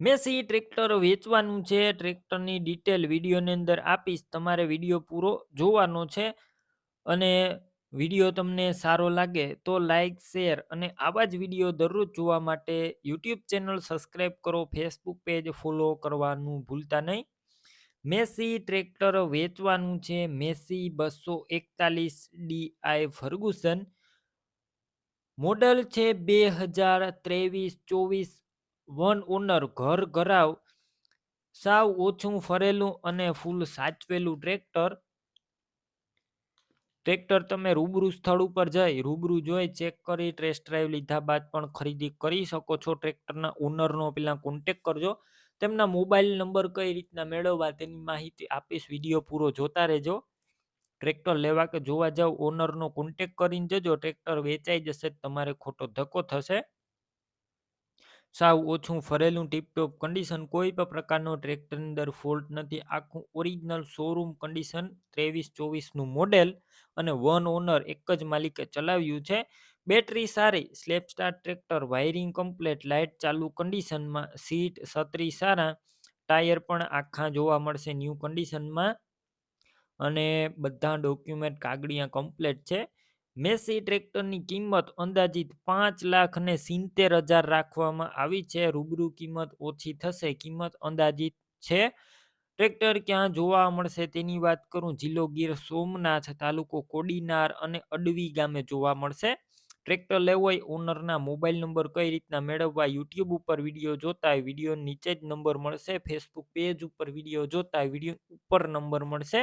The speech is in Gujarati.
મેસી ટ્રેક્ટર વેચવાનું છે. ટ્રેક્ટરની ડિટેલ વિડીયોની અંદર આપીશ. તમારે વીડિયો પૂરો જોવાનો છે અને વીડિયો તમને સારો લાગે તો લાઈક શેર અને આવા જ વીડિયો દરરોજ જોવા માટે યુટ્યુબ ચેનલ સબસ્ક્રાઈબ કરો. ફેસબુક પેજ ફોલો કરવાનું ભૂલતા નહીં. મેસી ટ્રેક્ટર વેચવાનું છે. મેસી બસો એકતાલીસ ડીઆઈ ફર્ગુસન. મોડલ છે બે હજાર ત્રેવીસ ચોવીસ વન ઓનર ઘર ઘરાવ, સાવ ઓછું ફરેલું અને ફૂલ સાચવેલું ટ્રેક્ટર. ટ્રેક્ટર તમે રૂબરૂ સ્થળ ઉપર જઈ, રૂબરૂ જોઈ, ચેક કરી, ટેસ્ટ ડ્રાઈવ લીધા બાદ પણ ખરીદી કરી શકો છો. ટ્રેક્ટરના ઓનરનો પેલા કોન્ટેક કરજો. તેમના મોબાઈલ નંબર કઈ રીતના મેળવવા તેની માહિતી આપીશ. વીડિયો પૂરો જોતા રહેજો. ટ્રેક્ટર લેવા કે જોવા જાવ, ઓનરનો કોન્ટેક કરીને જજો. ટ્રેક્ટર વેચાઈ જશે, તમારે ખોટો ધક્કો થશે. સાવ ઓછું ફરેલું ટીપટોપ કન્ડિશન કોઈ પણ પ્રકારનો ટ્રેક્ટરની અંદર ફોલ્ટ નથી. આખું ઓરિજિનલ શોરૂમ કન્ડિશન ત્રેવીસ ચોવીસનું મોડેલ અને વન ઓનર એક જ માલિકે ચલાવ્યું છે. બેટરી સારી slap star tractor wiring complete light ચાલુ કન્ડિશનમાં સીટ છત્રી સારા ટાયર પણ આખા જોવા મળશે ન્યૂ કન્ડિશનમાં અને બધા ડોક્યુમેન્ટ કાગળિયા કમ્પ્લેટ છે. મેસી ટ્રેક્ટરની કિંમત અંદાજિત પાંચ લાખ ને સિત્તેર હજાર રાખવામાં આવી છે. રૂબરૂ કિંમત ઓછી થશે. કિંમત અંદાજિત છે. ટ્રેક્ટર ક્યાં જોવા મળશે તેની વાત કરું. જિલ્લો ગીર સોમનાથ તાલુકો કોડીનાર અને અડવી ગામે જોવા મળશે. ટ્રેક્ટર લેવો હોય ઓનરના મોબાઈલ નંબર કઈ રીતના મેળવવા યુટ્યુબ ઉપર વીડિયો જોતા વીડિયો નીચે જ નંબર મળશે. ફેસબુક પેજ ઉપર વીડિયો જોતા વીડિયો ઉપર નંબર મળશે.